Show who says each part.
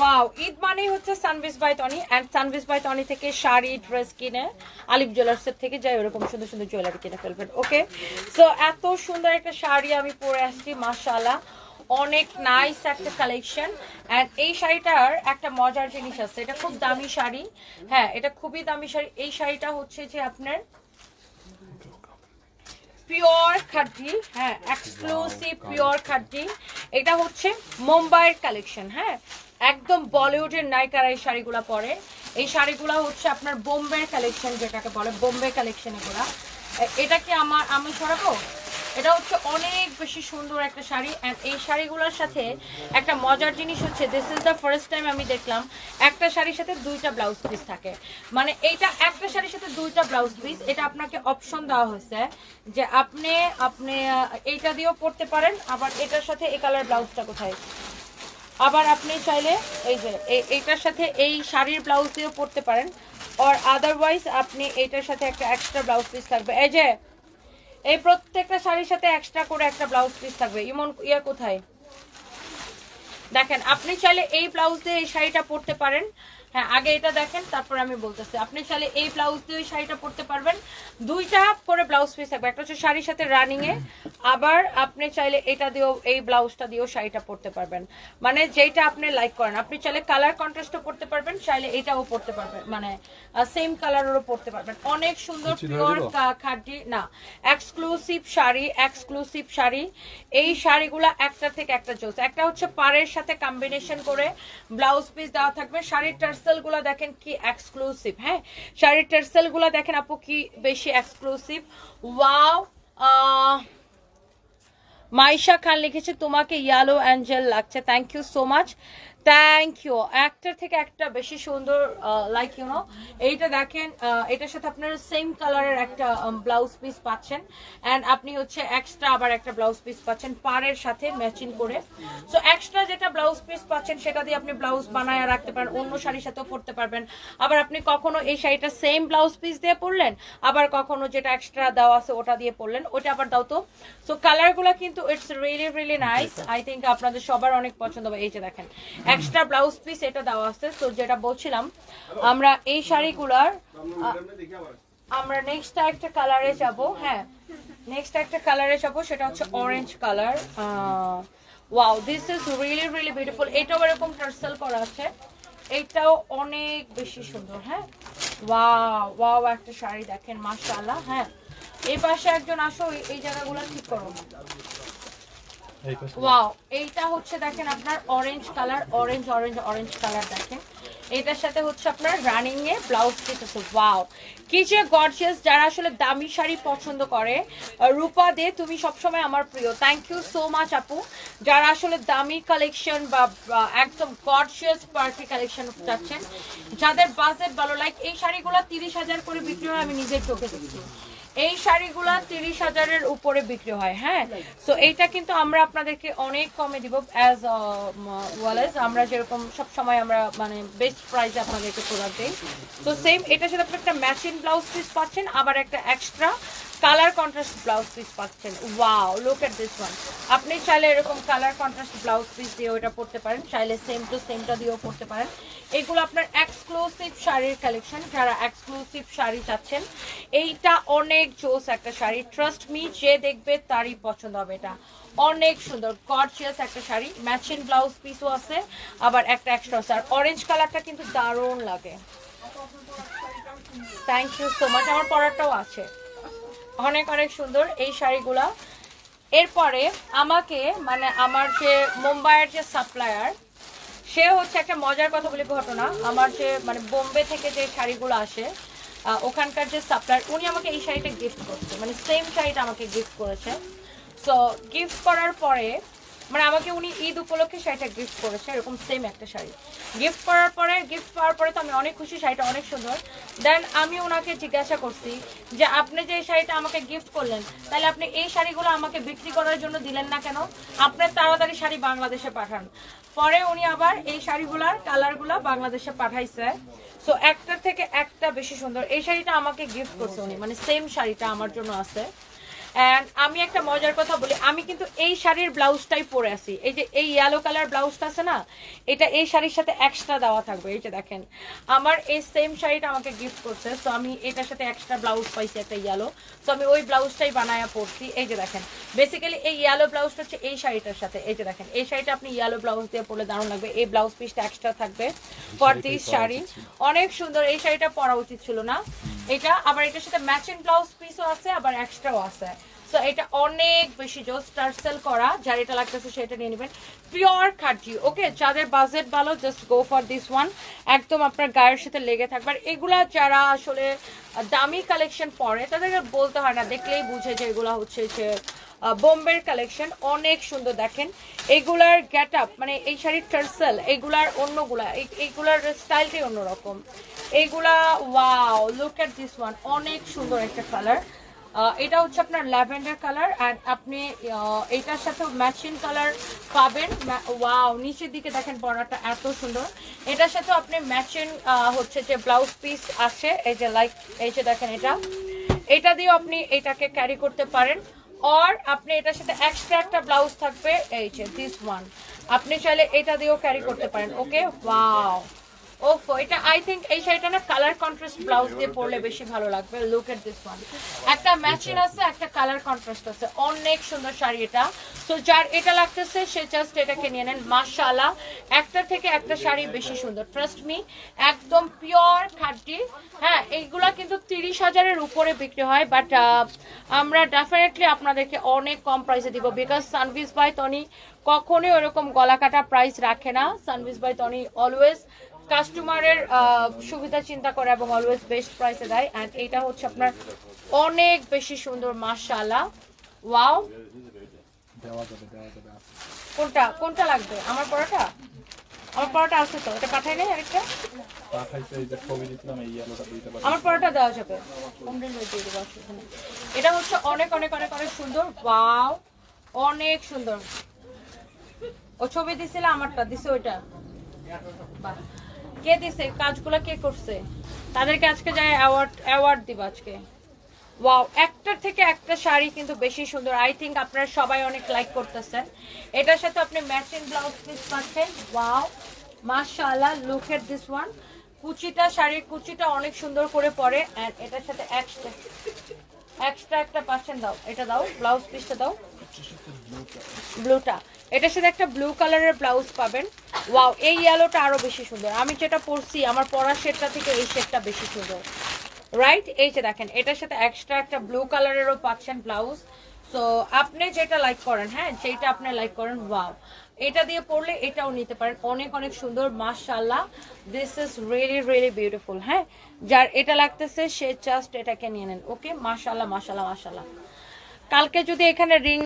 Speaker 1: Wow Eid মানেই হচ্ছে Sanvis by Tony and Sanvis by Tony থেকে শাড়ি ড্রেস কিনে আলিফ জুয়েলার্সের থেকে যাই, ওরকম সুন্দর সুন্দর জুয়েলারি কিনে ফেলবেন ওকে সো এত সুন্দর একটা শাড়ি আমি পরে আসছি, মাশাআল্লাহ। অনেক নাইস একটা কালেকশন অ্যান্ড এই শাড়িটার একটা মজার জিনিস আছে, এটা খুব দামি শাড়ি হ্যাঁ এটা খুবই দামি শাড়ি। এই শাড়িটা হচ্ছে যে আপনার পিওর খাদ্দি হ্যাঁ এক্সক্লুসিভ পিওর খাদ্দি এটা হচ্ছে মুম্বাইয়ের কালেকশন হ্যাঁ। একদম বলিউডের নায়িকারা এই শাড়িগুলো পরে। এই শাড়িগুলো হচ্ছে আপনার বোম্বের কালেকশন যেটাকে বলে, বোম্বে কালেকশন এগুলা। এটা কি আমার, আমি সরাবো এটা হচ্ছে অনেক বেশি সুন্দর একটা শাড়ি। অ্যান্ড এই শাড়িগুলোর সাথে একটা মজার জিনিস হচ্ছে this is the first time আমি দেখলাম একটা শাড়ির সাথে দুইটা ব্লাউজ পিস থাকে। মানে এইটা একটা শাড়ির সাথে দুইটা ব্লাউজ পিস এটা আপনাকে অপশন দেওয়া হয়েছে যে আপনি আপনি এইটা দিয়েও পরতে পারেন, আবার এটার সাথে এই কালার ব্লাউজটা কোথায়? আবার আপনি চাইলে এই যে, এই- এইটার সাথে এই শাড়ির ব্লাউজ দিয়েও পরতে পারেন। আর আদারওয়াইজ আপনি এইটার সাথে একটা এক্সট্রা ব্লাউজ পিস থাকবে। এই যে, এই প্রত্যেকটা শাড়ির সাথে এক্সট্রা করে একটা ব্লাউজ পিস থাকবে। ইমন, ইয়া কোথায়? দেখেন আপনি চাইলে এই ব্লাউজ দিয়ে এই শাড়িটা পরতে পারেন। হ্যাঁ আগে এটা দেখেন তারপর আমি বলতেছি। আপনি চাইলে এই ব্লাউজ দিয়ে এই শাড়িটা পরতে পারবেন। দুইটা করে ব্লাউজ পিস থাকবে। একটা হচ্ছে শাড়ির সাথে রানিং এ আবার আপনি চাইলে এটা দিয়েও এই ব্লাউজটা দিয়েও শাড়িটা পরতে পারবেন। মানে যেটা আপনি লাইক করেন। আপনি চাইলে কালার কন্ট্রাস্টও পরতে পারবেন চাইলে এটাও পরতে পারবেন। মানে সেম কালারেরও পরতে পারবেন। অনেক সুন্দর পিওর খাদ্য না এক্সক্লুসিভ শাড়ি এক্সক্লুসিভ শাড়ি। এই শাড়িগুলা একটা থেকে একটা জোস একটা হচ্ছে পাড়ের সাথে কম্বিনেশন করে ব্লাউজ পিস দেওয়া থাকবে। শাড়ির টার্সেলগুলা দেখেন কি এক্সক্লুসিভ হ্যাঁ? শাড়ির টার্সেলগুলা দেখেন আপু কি বেশি এক্সক্লুসিভ ওয়াও মাইশা খান লিখেছে, তোমাকে ইয়ালো অ্যাঞ্জেল লাগছে। Thank you so much thank you একটার থেকে একটা বেশি সুন্দর লাইক ইউ নো এইটা দেখেন এটার সাথে আপনার সেম কালারের একটা ব্লাউজ পিস পাচ্ছেন। অ্যান্ড আপনি হচ্ছে এক্সট্রা আবার একটা ব্লাউজ পিস পাচ্ছেন পাড়ের সাথে ম্যাচিং করে। সো এক্সট্রা যেটা ব্লাউজ পিস পাচ্ছেন সেটা দিয়ে আপনি ব্লাউজ বানায় রাখতে পারেন অন্য শাড়ির সাথেও পরতে পারবেন। আবার আপনি কখনো এই শাড়িটা সেম ব্লাউজ পিস দিয়ে পরলেন আবার কখনো যেটা এক্সট্রা দেওয়া আছে ওটা দিয়ে পরলেন ওটা আবার দাও তো। সো কালারগুলো কিন্তু it's really really nice I think আপনাদের সবার অনেক পছন্দ হবে। এই যে দেখেন এক্সট্রা ব্লাউজ পিস এটা দেওয়া আছে। তো যেটা বলছিলাম, আমরা এই শাড়িগুলার আমরা নেক্সট একটা কালারে যাব হ্যাঁ। নেক্সট একটা কালারে যাব, সেটা হচ্ছে orange colour wow this is really really beautiful এটাও এরকম টার্সেল করা আছে। এইটাও অনেক বেশি সুন্দর হ্যাঁ। ওয়াও ওয়াও একটা শাড়ি দেখেন, মাশাআল্লাহ হ্যাঁ। এই পাশে একজন আসো, এই জায়গাগুলো ঠিক করো। ওয়াও এইটা হচ্ছে দেখেন আপনার অরেঞ্জ কালার অরেঞ্জ কালার দেখেন। এটার সাথে রানিং এ ব্লাউজ পিস যারা দামি শাড়ি করে রূপা দে, তুমি সবসময় আমার প্রিয়। থ্যাংক ইউ সো মাচ আপু। যারা আসলে দামি কালেকশন বা বা একদম গর্জিয়াস পার্টি কালেকশন চাচ্ছেন, যাদের বাজেট ভালো লাইক এই শাড়িগুলো তিরিশ হাজার করে বিক্রি হয়, আমি নিজের চোখে দেখছি। এই শাড়িগুলা তিরিশ হাজারের উপরে বিক্রি হয় হ্যাঁ? সো এইটা কিন্তু আমরা আপনাদেরকে অনেক কমে দিব অ্যাজ ওয়ালেজ আমরা যেরকম সব সময় আমরা মানে বেস্ট প্রাইসে আপনাদেরকে প্রোডাক্ট দিই। তো সেম এটার সাথে আপনি একটা ম্যাচিং ব্লাউজ পিস পাচ্ছেন, আবার একটা extra colour contrast blouse piece পাচ্ছেন। Wow look at this one আপনি চাইলে এরকম কালার কন্ট্রাস্ট ব্লাউজ পিস দিয়ে ওটা পড়তে পারেন, চাইলে সেম টু সেমটা দিয়েও পড়তে পারেন। এগুলো আপনার এক্সক্লুসিভ শাড়ির কালেকশন যারা এক্সক্লুসিভ শাড়ি চাচ্ছেন, এইটা অনেক জোস একটা শাড়ি। ট্রাস্ট মি যে দেখবে তারই পছন্দ হবে এটা। অনেক সুন্দর গর্জিয়াস একটা শাড়ি। ম্যাচিং ব্লাউজ পিসও আছে, আবার একটা এক্সট্রা আর অরেঞ্জ কালারটা কিন্তু দারুণ লাগে। থ্যাংক ইউ সো মাচ আমার পরাটাও আছে। অনেক অনেক সুন্দর এই শাড়িগুলা। এরপরে আমাকে মানে আমার যে মুম্বাইয়ের যে সাপ্লায়ার সে হচ্ছে একটা মজার কথা বলি ঘটনা। আমার যে মানে বোম্বে থেকে যে শাড়িগুলো আসে ওখানকার যে সাপ্লায়ার উনি আমাকে এই শাড়িটা গিফট করছে। মানে সেম শাড়িটা আমাকে গিফট করেছে। সো গিফট করার পরে মানে আমাকে উনি ঈদ উপলক্ষে শাড়িটা গিফট করেছে, এরকম সেম একটা শাড়ি। গিফট করার পরে গিফট পাওয়ার পরে তো আমি অনেক খুশি, শাড়িটা অনেক সুন্দর। দেন আমি ওনাকে জিজ্ঞাসা করছি যে, আপনি যে এই শাড়িটা আমাকে গিফট করলেন, তাহলে আপনি এই শাড়িগুলো আমাকে বিক্রি করার জন্য দিলেন না কেন? আপনার তাড়াতাড়ি শাড়ি বাংলাদেশে পাঠান। পরে উনি আবার এই শাড়িগুলার কালারগুলা বাংলাদেশে পাঠাইছে। সো একটার থেকে একটা বেশি সুন্দর। এই শাড়িটা আমাকে গিফট করছে উনি। মানে সেম শাড়িটা আমার জন্য আছে। অ্যান্ড আমি একটা মজার কথা বলি আমি কিন্তু এই শাড়ির ব্লাউজটাই পরে আছি। এই যে এই ইয়েলো কালার ব্লাউজটা আছে না এটা এই শাড়ির সাথে এক্সট্রা দেওয়া থাকবে এই যে দেখেন। আমার এই সেম শাড়িটা আমাকে গিফট করছে সো আমি এটার সাথে এক্সট্রা ব্লাউজ পাইছি একটা ইয়েলো সো আমি ওই ব্লাউজটাই বানায়া পরছি এই যে দেখেন। বেসিক্যালি এই ইয়েলো ব্লাউজটা হচ্ছে এই শাড়িটার সাথে এই যে দেখেন। এই শাড়িটা আপনি ইয়েলো ব্লাউজ দিয়ে পরলে দারুণ লাগবে। এই ব্লাউজ পিসটা এক্সট্রা থাকবে ফর দিস শাড়ি। অনেক সুন্দর এই শাড়িটা পরা উচিত ছিল না। এটা আবার এটার সাথে ম্যাচিং ব্লাউজ পিসও আছে আবার এক্সট্রাও আছে। সো এটা অনেক বেশি জোস টার্সেল করা, যার এটা লাগতেছে সেটা নিয়ে নেবেন। পিওর খাটি ওকে যাদের বাজেট ভালো just go for this one একদম আপনার গায়ের সাথে লেগে থাকবে। আর এগুলা যারা আসলে দামি কালেকশন পরে, তাদেরকে বলতে হয় না, দেখলেই বুঝে যে এগুলা হচ্ছে যে বোম্বের কালেকশন অনেক সুন্দর, দেখেন। এগুলার গেট আপ মানে এই শাড়ির টার্সেল এগুলার অন্যগুলা, এই- এইগুলার স্টাইলটাই অন্যরকম। এইগুলা wow look at this one অনেক সুন্দর একটা কালার এটা হচ্ছে আপনার ল্যাভেন্ডার কালার আর আপনি এটার সাথে ম্যাচিং কালার পাবেন। ওয়াও নিচের দিকে দেখেন বর্ডারটা এত সুন্দর। এটার সাথে আপনি ম্যাচিং হচ্ছে যে ব্লাউজ পিস আছে, এই যে লাইক এই যে দেখেন এটা। এটা দিয়ে আপনি এটাকে ক্যারি করতে পারেন। অর আপনি এটার সাথে এক্সট্রা একটা ব্লাউজ থাকবে, এই যে দিস ওয়ান আপনি চাইলে এটা দিয়েও ক্যারি করতে পারেন ওকে ওয়াও ওফ, এটা আই থিঙ্ক এই শাড়িটা না কালার কন্ট্রাস্ট ব্লাউজ দিয়ে পরলে বেশি ভালো লাগবে। লুক এট দিস ওয়ান একটা ম্যাচিং আছে, একটা কালার কন্ট্রাস্ট আছে। অনেক সুন্দর শাড়ি এটা। তো যার এটা লাগতেছে, সে জাস্ট এটাকে নিয়ে নেন। মাশাআল্লাহ। একটা থেকে একটা শাড়ি বেশি সুন্দর। ট্রাস্ট মি একদম পিওর খাঁটি। হ্যাঁ এইগুলা কিন্তু তিরিশ হাজারের উপরে বিক্রি হয় বাট আমরা ডেফিনেটলি আপনাদেরকে অনেক কম প্রাইসে দিব। বিকজ সানভিস বাই তনি কখনোই ওরকম গলা কাটা প্রাইস রাখে না। সানভিস বাই তনি অলওয়েজ কাস্টমারের সুবিধা চিন্তা করে এবং অলওয়েজ বেস্ট প্রাইসে দেয়। অ্যান্ড এইটা হচ্ছে আপনার অনেক বেশি সুন্দর মাশাআল্লাহ। ওয়াও কোনটা কোনটা লাগবে? আমার পরোটা? আমার পরোটা আছে তো এটা পাঠাই নেই আরেকটা? আমার পরোটা দেওয়া যাবে। এটা হচ্ছে অনেক অনেক অনেক অনেক সুন্দর। ওয়াও অনেক সুন্দর। ও ছবি দিছিল আমারটা দিছে ওইটা। বাহ। কে দিছে? কাজগুলো কে করছে? তাদেরকে আজকে যাই অ্যাওয়ার্ড অ্যাওয়ার্ড দিব আজকে। ওয়াও একটার থেকে একটা শাড়ি কিন্তু বেশি সুন্দর। আই থিঙ্ক আপনারা সবাই অনেক লাইক করতেছেন। এটার সাথে আপনি ম্যাচিং ব্লাউজ পিস পাচ্ছেন। ওয়াও মাশাআল্লাহ লুক এট দিস ওয়ান কুচিটা, শাড়ির কুচিটা অনেক সুন্দর করে পরে এটার সাথে এক্সট্রা এক্সট্রা একটা পাচ্ছেন দাও। এটা দাও ব্লাউজ পিসটা দাও। ব্লুটা এটার সাথে একটা ব্লু কালারের ব্লাউজ পাবেন। ওয়াও এই ইয়েলোটা আরও বেশি সুন্দর। আমি যেটা পরছি, আমার পরার শেডটা থেকে এই শেডটা বেশি সুন্দর। রাইট এই যে দেখেন, এটার সাথে এক্সট্রা একটা ব্লু কালারেরও পাচ্ছেন ব্লাউজ তো আপনি যেটা লাইক করেন হ্যাঁ যেটা আপনি লাইক করেন ওয়াও এটা দিয়ে পরলে এটাও নিতে পারেন। অনেক অনেক সুন্দর, মাশাআল্লাহ। This is really really beautiful হ্যাঁ? যার এটা লাগতেছে, সে জাস্ট এটাকে নিয়ে নেন ওকে মাশাআল্লাহ মাশাআল্লাহ মাশাআল্লাহ। কালকে যদি এখানে রিং